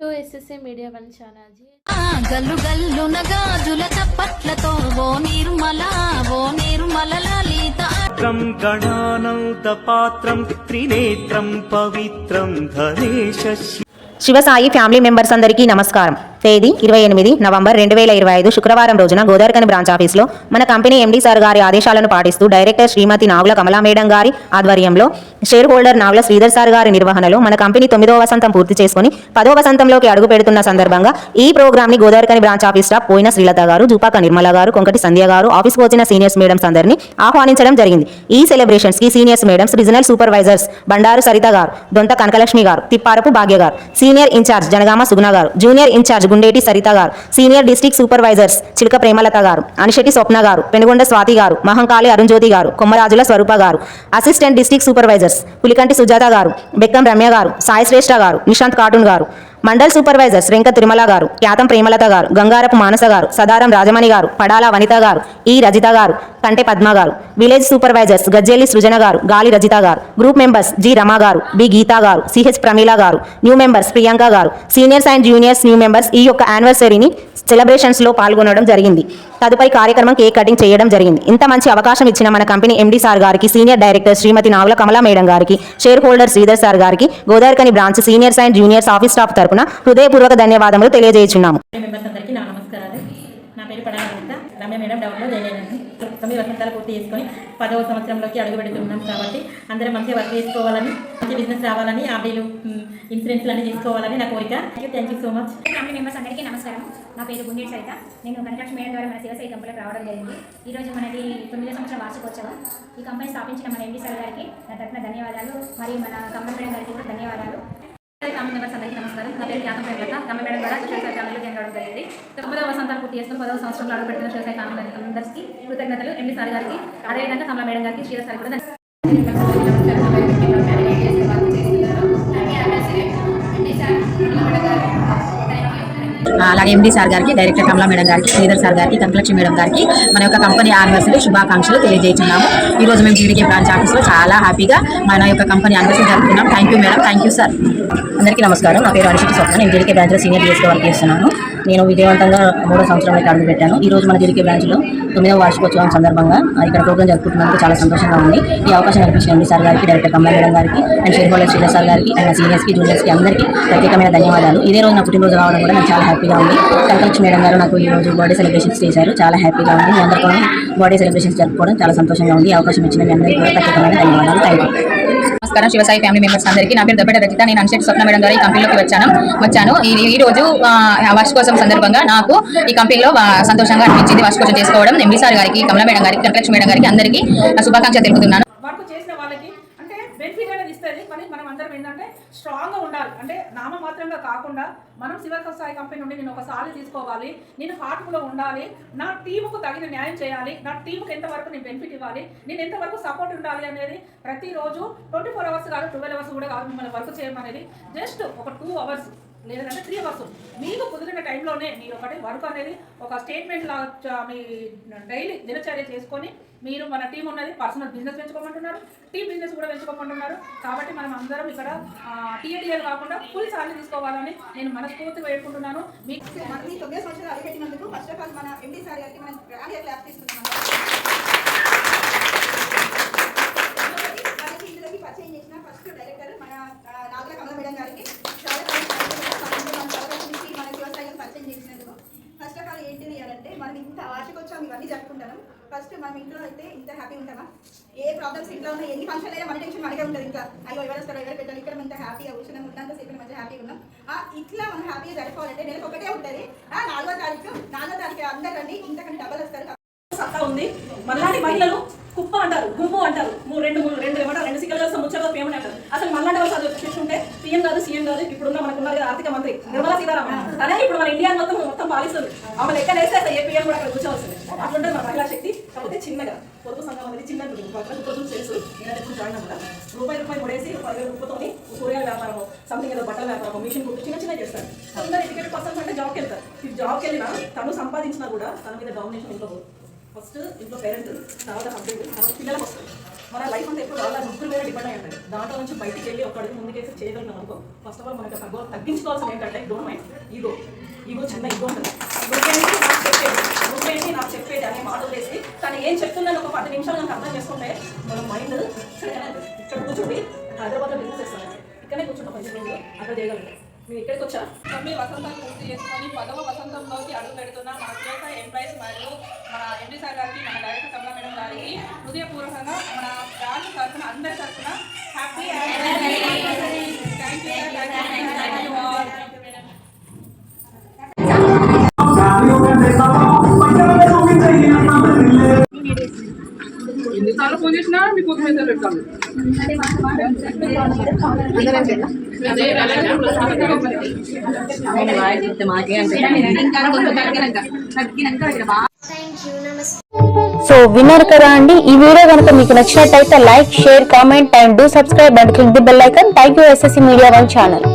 To SSA media one channel గల్లు గల్లు నగాజుల చప్పట్లతో ఓ నిర్మల ఓ నిర్మల లలిత. త్రం గణానందపాత్రం త్రినేత్రం పవిత్రం ధనేశ శివసాయి ఫ్యామిలీ మెంబర్స్ అందరికీ నమస్కారం. తేదీ ఇరవై ఎనిమిది నవంబర్ రెండు వేల ఇరవై ఐదు శుక్రవారం రోజున గోదావరికని బ్రాంచ్ ఆఫీస్లో మన కంపెనీ ఎండీ సార్ గారి ఆదేశాలను పాటిస్తూ డైరెక్టర్ శ్రీమతి నాగుల కమలా మేడం గారి ఆధ్వర్యంలో share holder Nagula Sridhar sir గారి నిర్వహణలో మన కంపెనీ తొమ్మిదవ వసంతం పూర్తి చేసుకుని పదో వసంతంలోకి అడుగు పెడుతున్న సందర్భంగా ఈ ప్రోగ్రామ్ని గోదావరికని బ్రాంచ్ ఆఫీస్ స్టాఫ్ పోయిన శ్రీలత గారు జూపాక నిర్మల గారు కొంకటి సంధ్య గారు ఆఫీస్కు వచ్చిన సీనియర్స్ మేడమ్స్ అందరినీ ఆహ్వానించడం జరిగింది. ఈ సెలబ్రేషన్స్కి seniors madams regional supervisors Bandaru Saritha గారు దొంత కనకలక్ష్మి గారు తిప్పారపు భాగ్య గారు సీనియర్ ఇన్ఛార్జ్ జనగామ సుగుణ గారు జూనియర్ ఇన్ఛార్జ్ గుండేటి సరిత గారు సీనియర్ డిస్ట్రిక్ట్ సూపర్వైజర్స్ చిలక ప్రేమలత గారు అనిశెట్టి స్వప్న గారు పెనుగొండ స్వాతి గారు మహంకాళి అరుణ్జ్యోతి గారు కొమ్మరాజుల స్వరూప గారు assistant district supervisors Pulikanti Sujatha గారు బెక్కం రమ్య గారు సాయి శ్రేష్ఠ గారు నిశాంత్ కార్టూన్ గారు. మండల్ సూపర్వైజర్స్ శ్రీంక తిరుమల గారు ఖ్యాతం ప్రేమలత గారు గంగారపు మానస గారు సదారం రాజమణి గారు పడాల వనిత గారు ఈ రజిత గారు కంటే పద్మ గారు విలేజ్ సూపర్వైజర్స్ గజ్జేలి సృజన గారు గాలి రజిత గారు గ్రూప్ మెంబర్స్ జి రమా గారు బి గీతా గారు సిహెచ్ ప్రమీల గారు న్యూ మెంబర్స్ ప్రియాంక గారు seniors and juniors new members ఈ యొక్క యానివర్సరీని సెలబ్రేషన్స్లో పాల్గొనడం జరిగింది. తదుపరి కార్యక్రమం కేక్ కటింగ్ చేయడం జరిగింది. ఇంత మంచి అవకాశం ఇచ్చిన మన కంపెనీ ఎండీ సార్ గారికి senior director Shrimati Nagula Kamala madam గారికి షేర్ హోల్డర్ శ్రీధర్ సార్ గారికి Godavarikhani branch seniors and juniors office staff తరపున హృదయపూర్వక ధన్యవాదములు తెలియజేయుచున్నాము. మెంబర్స్ అందరికీ నా నమస్కారాలు. నా పేరు రమ్య మేడం డౌన్లో జాయిన్ అయినాను తొమ్మిది వసంతాలు పూర్తి చేసుకొని పదవ సంవత్సరంలోకి అడుగు పెడుతున్నాం కాబట్టి అందరం మంచిగా వర్క్ చేసుకోవాలని మంచి బిజినెస్ రావాలని ఆర్డీలు ఇన్సూరెన్స్లు అన్నీ తీసుకోవాలని నా కోరిక. Thank you so much family members అందరికీ నమస్కారం. నా పేరు గుండెట్ సరిత నేను కనకలక్ష్మి మేడం ద్వారా మన శివసాయి కంపెనీకి రావడం జరిగింది. ఈ రోజు మనది తొమ్మిదో సంవత్సరం వార్షికోత్సవం. ఈ కంపెనీ స్థాపించిన మన ఎండి సార్ గారికి నా తరఫున ధన్యవాదాలు. మరియు మన కంపెనీ మేడం గారికి కూడా ధన్యవాదాలు. ఫ్యామిలీ మెంబర్స్ అందరికీ నమస్కారం. నా పేరు ఖ్యాతం ప్రేమలత రమ్య మేడం ద్వారా శివసాయి ఫ్యామిలీలో జాయిన్ అవ్వడం జరిగింది. తొమ్మిదవ వసంతాలు పూర్తి చేసుకుని పదవ సంవత్సరంలో అడుగు పెట్టిన శివసాయి ఫ్యామిలీ అందరికీ కృతజ్ఞతలు. ఎండి సార్ గారికి అదేవిధంగా కమలా మేడం గారికి శ్రీధర్ సార్ కూడా అలాగే ఎండి సార్ గారికి డైరెక్టర్ కమలా మేడం గారికి శ్రీధర్ సార్ గారికి కనకలక్ష్మి మేడం గారికి మన యొక్క కంపెనీ యానివర్సరీ శుభాకాంక్షలు తెలియజేస్తున్నాము. ఈ రోజు మేము టీడీకే బ్రాంచ్ ఆఫీస్లో చాలా హ్యాపీగా మన యొక్క కంపెనీ యానివర్సరీ జరుపుకున్నాం. Thank you madam thank you sir అందరికీ నమస్కారం. నా పేరు అనిశెట్టి స్వప్న. నేను జీడికే బ్రాంచ్లో సీనియర్ డిఎస్కే వర్క్ చేస్తున్నాను. నేను విజయవంతంగా మూడో సంవత్సరంలో అడుగు పెట్టాను. ఈ రోజు మన జీడికే బ్రాంచ్లో తొమ్మిదవ వార్షికోత్సవం సందర్భంగా ఇక్కడ ప్రోగ్రామ్ జరుపుకుంటున్నందుకు చాలా సంతోషంగా ఉంది. ఈ అవకాశం కల్పించిన ఎండి సార్ గారికి డైరెక్టర్ కమలా మేడం గారికి and share holder Sridhar sir గారికి అండ్ సీనియర్స్కి జూనియర్స్కి అందరికీ ప్రత్యేకమైన ధన్యవాదాలు. ఇదే రోజు నా పుట్టినరోజు రావడం కూడా నాకు చాలా హ్యాపీగా ఉంది. కనకలక్ష్మి మేడం గారు నాకు ఈ రోజు బర్త్డే సెలబ్రేషన్స్ చేశారు. చాలా హ్యాపీగా ఉంది. మీ అందరితో బర్త్డే సెలబ్రేషన్స్ జరుపుకోవడం చాలా సంతోషంగా ఉంది. అవకాశం ఇచ్చిన మీ అందరికీ కూడా ప్రత్యేకమైన ధన్యవాదాలు. థ్యాంక్ యూ నమస్కారం. శివసాయి ఫ్యామిలీ మెంబర్స్ అందరికీ నా పేరు దబ్బెట రచిత. నేను అన్షెట్ స్వప్న మేడం ద్వారా ఈ కంపెనీలోకి వచ్చాను వచ్చాను. ఈ రోజు వార్షికోత్సవం సందర్భంగా నాకు ఈ కంపెనీలో సంతోషంగా అనిపించింది వార్షికోత్సవం చేసుకోవడం. ఎంబీ సార్ గారికి కమల మేడం గారికి కనకలక్ష్మి మేడం గారికి అందరికీ నా శుభాకాంక్షలు తెలుపుతున్నాను. వర్క్ చేసిన వాళ్ళకి అంటే బెనిఫిట్ అనేది ఇస్తుంది. మనం అందరం ఏంటంటే స్ట్రాంగ్గా ఉండాలి. అంటే నామమాత్రంగా కాకుండా మనం శివక సాయి కంపెనీ నుండి నేను ఒక సాలి తీసుకోవాలి. నేను హార్ట్ఫుల్గా ఉండాలి. నా టీముకు తగిన న్యాయం చేయాలి. నా టీముకి ఎంతవరకు నేను బెనిఫిట్ ఇవ్వాలి? నేను ఎంతవరకు సపోర్ట్ ఉండాలి అనేది ప్రతిరోజు ట్వంటీ ఫోర్ అవర్స్ కాదు ట్వెల్వ్ అవర్స్ కూడా కాదు మిమ్మల్ని వర్క్ చేయమనేది. జస్ట్ ఒక టూ అవర్స్ లేదంటే త్రీ అవర్స్ మీకు కుదిరిన టైంలోనే మీరు ఒకటి వర్క్ అనేది ఒక స్టేట్మెంట్ లా మీ డైలీ దినచర్య చేసుకొని మీరు మన టీం ఉన్నది పర్సనల్ బిజినెస్ పెంచుకోమంటున్నారు. టీం బిజినెస్ కూడా పెంచుకోమంటున్నారు. కాబట్టి మనం అందరం ఇక్కడ టీఏటీఎల్ కాకుండా ఫుల్ సాలరీ తీసుకోవాలని నేను మనస్ఫూర్తిగా వేడుకుంటున్నాను. మీకు తొమ్మిది సంవత్సరాలు అడిగినందుకు ఫస్ట్ ఆఫ్ ఆల్ మన ఎండి సార్ గారికి మనం గ్రాండ్ క్లాస్ తీసుకుంటున్నాం మనకి ఇందులోకి పరిచయం చేసిన ఫస్ట్ డైరెక్టర్ మన ఆ, నాగుల కమల మేడం గారికి చాలా థాంక్స్. మన తరగతి నుంచి మన వ్యవసాయం పరిచయం చేసినందుకు ఫస్ట్ ఆఫ్ ఆల్ ఏంటిది అంటే మనం ఇంత వార్షికోత్సవం ఇవన్నీ జరుపుకుంటాను ఫస్ట్ మనం ఇంట్లో అయితే ఇంత హ్యాపీ ఉంటామా? ఏ ప్రాబ్లమ్స్ ఇంట్లో ఉన్నా ఎన్ని ఫంక్షన్ అయినా మన టెన్షన్ మనకే ఉంటుంది ఇంకా అయ్యో ఎవరు వస్తారో ఎవరు పెట్టాలి ఇక్కడ మనం ఇంత హ్యాపీగా కూర్చున్నాం ఉన్నంత సేపు మంచిగా హ్యాపీగా ఉన్నాం. ఆ, ఇట్లా మనం హ్యాపీగా జరుపుకోవాలంటే నెలకు ఒకటే ఉంటుంది. ఆ నాలుగో తారీఖు నాలుగో తారీఖు అందరు రండి ఇంతకంటే డబల్ వస్తారు. సత్తా ఉంది. మళ్ళాంటి మహిళలు కుప్ప అంటారు గుంపు అంటారు. మూడు రెండు మూడు రెండు ఏమంటారు? రెండు సిక్కలు కలిసి ముచ్చగా పేమెంట్ అంటారు. అసలు మళ్ళాంటి వాళ్ళు చదువు చూసుకుంటే సీఎం కాదు సీఎం కాదు ఇప్పుడున్న మనకు ఉన్నారు ఆర్థిక మంత్రి నిర్మలా సీతారామన్. అదే ఇప్పుడు మన ఇండియా మొత్తం మొత్తం పాలిస్తుంది. ఆమె లెక్కలేస్తే ఏ పీఎం కూడా అక్కడ కూర్చోవలసింది అట్లుంటుంది మన మహిళా శక్తి కాకపోతే చిన్నగా. పొదుపు సంఘం అనేది చిన్న ఉంటుంది. పక్కన పొదుపు తెలుసు. నేను ఎప్పుడు జాయిన్ అవ్వదా రూపాయి రూపాయి ముడేసి పదివేల రూపాయతోని కూరగాయల వ్యాపారము సంథింగ్ ఏదో బట్టల వ్యాపారం మిషన్ కుట్టు చిన్న చిన్న చేస్తారు. అందరూ ఎడ్యుకేటెడ్ పర్సన్స్ అంటే జాబ్కి వెళ్తారు. ఈ జాబ్కి వెళ్ళినా తను సంపాదించినా కూడా తన మీద డామినేషన్ ఇంట్లో ఫస్ట్ ఇంట్లో పేరెంట్ తర్వాత హస్బెండ్ తర్వాత పిల్లలకు వస్తుంది. మన లైఫ్ అంతా ఎప్పుడు వాళ్ళ ముగ్గురు మీద డిపెండ్ అయి ఉంటుంది దాంట్లో నుంచి బయటికి వెళ్ళి ఒక అడుగు ముందుకేసి చేయగలిగినాం అనుకో ఫస్ట్ ఆఫ్ ఆల్ మనకి తగ్గ తగ్గించుకోవాల్సింది ఏంటంటే డోంట్ మైండ్ ఈగో ఈగో చిన్న ఈగో ఉంటుంది. నువ్వేంటి నాకు చెప్పేది అనే మాటలు వేసి తను ఏం చెప్తుందని ఒక పది నిమిషాలు నాకు అర్థం చేసుకుంటే మన మైండ్ ఇక్కడ కూర్చోండి హైదరాబాద్లో బిజినెస్ చేస్తాను ఇక్కడనే కూర్చుంటాం పది రోజులు అక్కడ చేయగలుగుతాం. మీరు ఇక్కడికి వచ్చా తొమ్మిది వసంతాన్ని పూర్తి చేసుకొని పదవ వసంతంలోకి అడుగు పెడుతున్న. మన చేత ఎంప్లాయీస్ మరియు మన ఎండి సార్ గారికి మన డైరెక్టర్ కమలా మేడం గారికి హృదయపూర్వకంగా మన బ్రాంచ్ తరఫున అందరి తరఫున happy thank you thank phone చేసినా మీకు ఉద్యోగం పెట్టాలి సో విన్నారు కదా అండి ఈ వీడియో కనుక మీకు నచ్చినట్టయితే like share comment and do subscribe and click the bell icon. Thank you SSC media one channel.